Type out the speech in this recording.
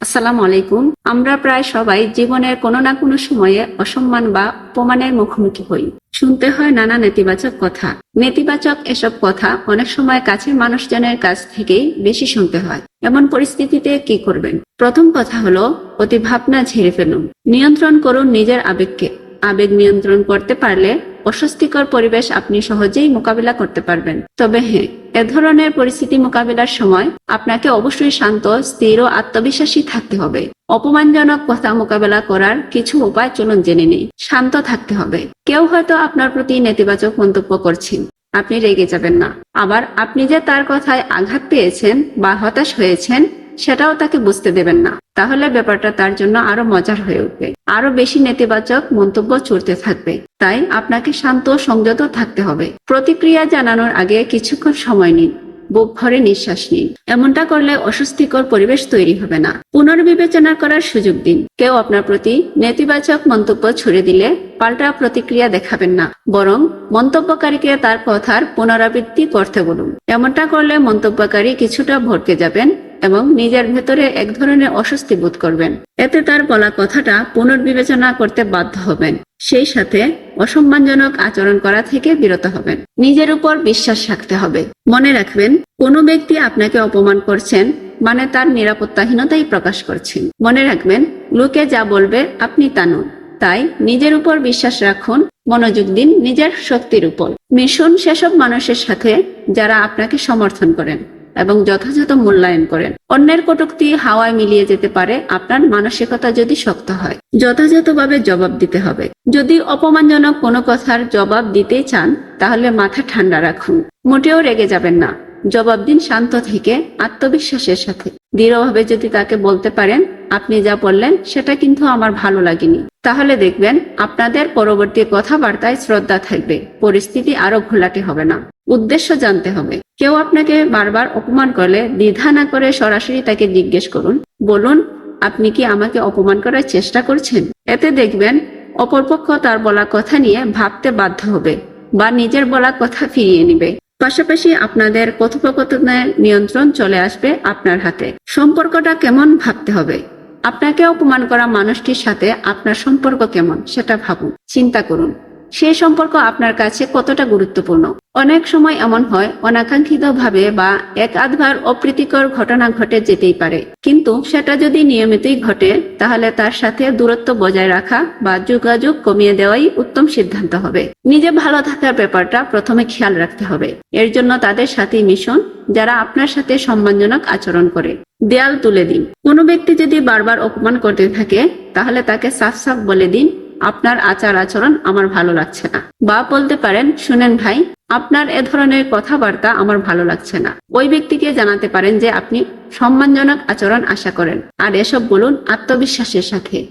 আসসালামু আলাইকুম। আমরা প্রায় সবাই জীবনের কোনো না কোনো সময়ে অসম্মান বা অপমানের মুখোমুখি হই। শুনতে হয় নানা নেতিবাচক কথা। নেতিবাচক এসব কথা অনেক সময় কাছের মানুষজনের কাছ থেকেই বেশি শুনতে হয়। এমন পরিস্থিতিতে কি করবেন? প্রথম কথা হলো অতি ভাবনা ঝেড়ে ফেলুন। নিয়ন্ত্রণ করুন নিজের আবেগকে। আবেগ নিয়ন্ত্রণ করতে পারলে অস্বস্তিকর পরিবেশ আপনি সহজেই মোকাবিলা করতে পারবেন। তবে হ্যাঁ এ ধরনের পরিস্থিতি মোকাবেলার সময় আপনাকে অবশ্যই শান্ত, স্থির ও আত্মবিশ্বাসী থাকতে হবে। অপমানজনক কথা মোকাবেলা করার কিছু উপায় চলুন জেনে নেই। শান্ত থাকতে হবে। কেউ হয়তো আপনার প্রতি নেতিবাচক মন্তব্য করছেন। আপনি রেগে যাবেন না। আবার আপনি যে তার কথায় আঘাত পেয়েছেন বা হতাশ হয়েছেন, সেটাও তাকে বুঝতে দেবেন না। তাহলে ব্যাপারটা তার জন্য আরও মজার হয়ে উঠবে। আরও বেশি নেতিবাচক মন্তব্য চলতে থাকবে। তাই আপনাকে শান্ত ও সংযত থাকতে হবে। প্রতিক্রিয়া জানানোর আগে কিছুক্ষণ সময় নিন। বুক ভরে নিঃশ্বাস নিন। এমনটা করলে অস্বস্তিকর পরিবেশ তৈরি হবে না। পুনর্বিবেচনা করার সুযোগ দিন। কেউ আপনার প্রতি নেতিবাচক মন্তব্য ছুড়ে দিলে পাল্টা প্রতিক্রিয়া দেখাবেন না। বরং মন্তব্যকারীকে তার কথার পুনরাবৃত্তি করতে বলুন। এমনটা করলে মন্তব্যকারী কিছুটা ভরকে যাবেন। এবং নিজের ভেতরে এক ধরনের অস্বস্তি বোধ করবেন। এতে তার বলা কথাটা পুনর্বিবেচনা করতে বাধ্য হবেন। সেই সাথে অসম্মানজনক আচরণ করা থেকে বিরত হবেন। নিজের উপর বিশ্বাস রাখতে হবে। মনে রাখবেন, কোনো ব্যক্তি আপনাকে অপমান করছেন মানে তার নিরাপত্তাহীনতাই প্রকাশ করছেন। মনে রাখবেন, লোকে যা বলবে আপনি তা নন। তাই নিজের উপর বিশ্বাস রাখুন, মনোযোগ দিন নিজের শক্তির উপর। মিশন সেসব মানুষের সাথে যারা আপনাকে সমর্থন করেন। এবং যথাযথ মূল্যায়ন করেন। অন্যের কটুক্তি হাওয়ায় মিলিয়ে যেতে পারে, আপনার মানসিকতা যদি শক্ত হয়, যথাযথভাবে জবাব দিতে হবে। যদি অপমানজনক কোনো কথার জবাব দিতে চান, তাহলে মাথা ঠান্ডা রাখুন। মোটেও রেগে যাবেন না। জবাব দিন শান্ত থেকে, আত্মবিশ্বাসের সাথে। দৃঢ়ভাবে যদি তাকে বলতে পারেন, আপনি যা বললেন, সেটা কিন্তু আমার ভালো লাগেনি। তাহলে দেখবেন, আপনাদের পরবর্তী কথাবার্তায় শ্রদ্ধা থাকবে, পরিস্থিতি আরও ঘোলাটে হবে না। উদ্দেশ্য জানতে হবে। কেউ আপনাকে বারবার অপমান করলে, দ্বিধা না করে সরাসরি তাকে জিজ্ঞেস করুন, বলুন, আপনি কি আমাকে অপমান করার চেষ্টা করছেন? এতে দেখবেন, অপরপক্ষ তার বলা কথা নিয়ে ভাবতে বাধ্য হবে, বা নিজের বলা কথা ফিরিয়ে নিবে। পাশাপাশি আপনাদের কথোপকথনের নিয়ন্ত্রণ চলে আসবে আপনার হাতে। সম্পর্কটা কেমন ভাবতে হবে? আপনাকে অপমান করা মানুষটির সাথে আপনার সম্পর্ক কেমন সেটা ভাবুন, চিন্তা করুন। সে সম্পর্ক আপনার কাছে কতটা গুরুত্বপূর্ণ? অনেক সময় এমন হয় অনাকাঙ্ক্ষিত ভাবে বা এক আধবার অপ্রীতিকর ঘটনা ঘটে যেতেই পারে। কিন্তু সেটা যদি নিয়মিতই ঘটে, তাহলে তার সাথে দূরত্ব বজায় রাখা বা যোগাযোগ কমিয়ে দেওয়াই উত্তম সিদ্ধান্ত হবে। নিজে ভালো থাকার ব্যাপারটা প্রথমে খেয়াল রাখতে হবে। এর জন্য তাদের সাথে মিশন, যারা আপনার সাথে সম্মানজনক আচরণ করে। দেয়াল তুলে দিন। কোনো ব্যক্তি যদি বারবার অপমান করতে থাকে, তাহলে তাকে সাফ সাফ বলে দিন, আপনার আচার আচরণ আমার ভালো লাগছে না। বা বলতে পারেন, শুনেন ভাই, আপনার এ ধরনের কথাবার্তা আমার ভালো লাগছে না। ওই ব্যক্তিকে জানাতে পারেন যে, আপনি সম্মানজনক আচরণ আশা করেন। আর এসব বলুন আত্মবিশ্বাসের সাথে।